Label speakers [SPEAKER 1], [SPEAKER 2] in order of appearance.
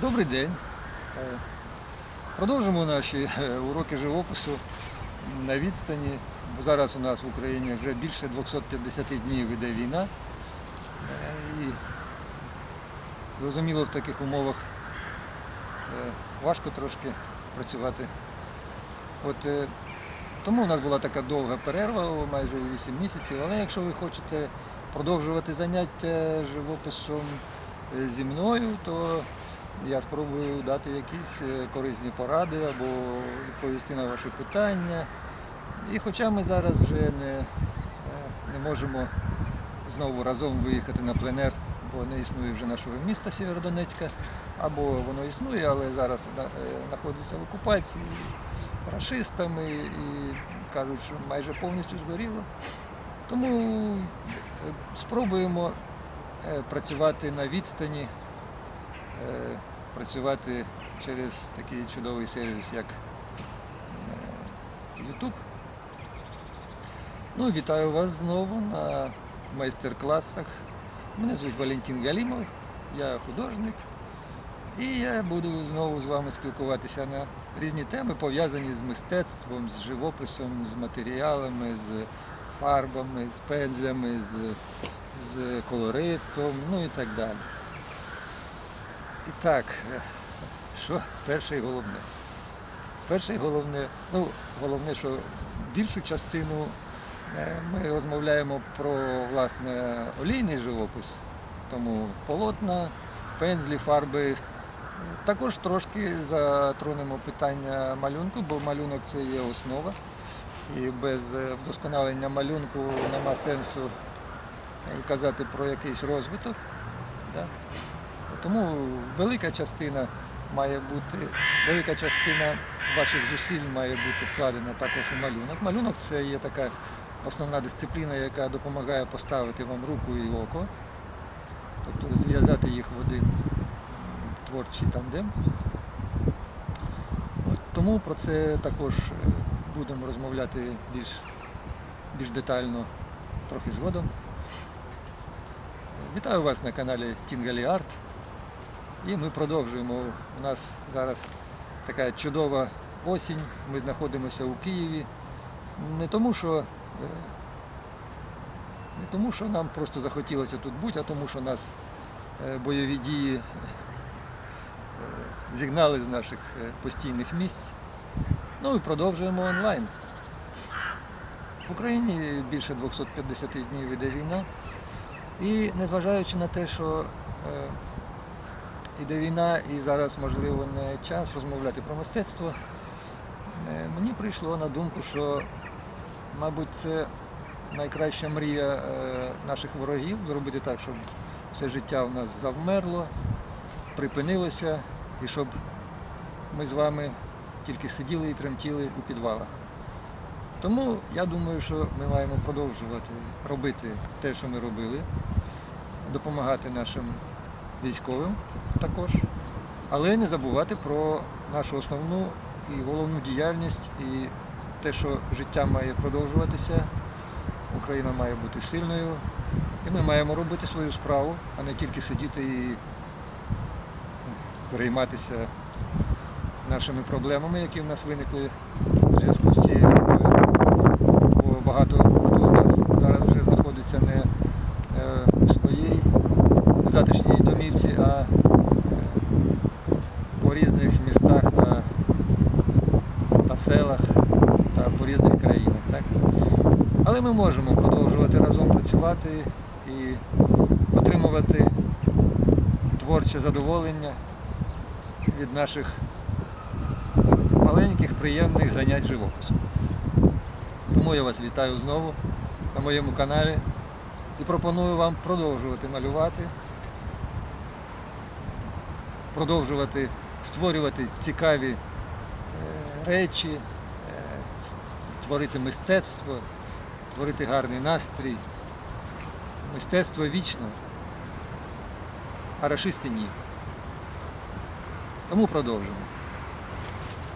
[SPEAKER 1] Добрий день. Е, Продовжимо наші е, уроки живопису на відстані. Бо зараз у нас в Україні вже більше 250 днів іде війна. Е, І зрозуміло, в таких умовах важко трошки працювати. От, тому у нас була така довга перерва, майже 8 місяців. Але якщо ви хочете продовжувати заняття живописом зі мною, то я спробую дати якісь е, корисні поради або відповісти на ваші питання. І хоча ми зараз вже не, е, не можемо знову разом виїхати на пленер, бо не існує вже нашого міста Сєвєродонецька, або воно існує, але зараз е, знаходиться в окупації рашистами і кажуть, що майже повністю згоріло. Тому спробуємо працювати на відстані, працювати через такий чудовий сервіс, як е, YouTube. Ну, вітаю вас знову на майстер-класах. Мене звуть Валентин Галімов, я художник. І я буду знову з вами спілкуватися на різні теми, пов'язані з мистецтвом, з живописом, з матеріалами, з фарбами, з пензлями, з, з колоритом, ну і так далі. І так, е, що перше і головне? Перше і головне, ну, головне, що більшу частину е, ми розмовляємо про власне олійний живопис, тому полотна, пензлі, фарби. Також трошки затронемо питання малюнку, бо малюнок це є основа. І без вдосконалення малюнку нема сенсу казати про якийсь розвиток. Да? Тому велика частина має бути, велика частина ваших зусиль має бути вкладена також у малюнок. Малюнок це є така основна дисципліна, яка допомагає поставити вам руку і око, тобто зв'язати їх в один творчий тандем. От тому про це також е, будемо розмовляти більш, більш детально трохи згодом. Е, Вітаю вас на каналі Тінгалі Арт. І ми продовжуємо. У нас зараз така чудова осінь. Ми знаходимося у Києві. Не тому, що, е, не тому, що нам просто захотілося тут бути, а тому, що нас е, бойові дії е, зігнали з наших постійних місць. Ну і продовжуємо онлайн. В Україні більше 250 днів іде війна. І незважаючи на те, що іде війна і зараз, можливо, не час розмовляти про мистецтво, е, мені прийшло на думку, що, мабуть, це найкраща мрія е, наших ворогів зробити так, щоб все життя у нас завмерло, припинилося, і щоб ми з вами тільки сиділи і тремтіли у підвалах. Тому я думаю, що ми маємо продовжувати робити те, що ми робили, допомагати нашим військовим також, але не забувати про нашу основну і головну діяльність і те, що життя має продовжуватися, Україна має бути сильною, і ми маємо робити свою справу, а не тільки сидіти і перейматися нашими проблемами, які в нас виникли у зв'язку з цією війною. Багато хто з нас зараз вже знаходиться не е, затишній домівці, а е, по різних містах та, та селах та по різних країнах. Так? Але ми можемо продовжувати разом працювати і отримувати творче задоволення від наших маленьких приємних занять живописом. Тому я вас вітаю знову на моєму каналі і пропоную вам продовжувати малювати, продовжувати створювати цікаві е, речі, е, творити мистецтво, творити гарний настрій. Мистецтво вічно, а рашисти ні. Тому продовжуємо.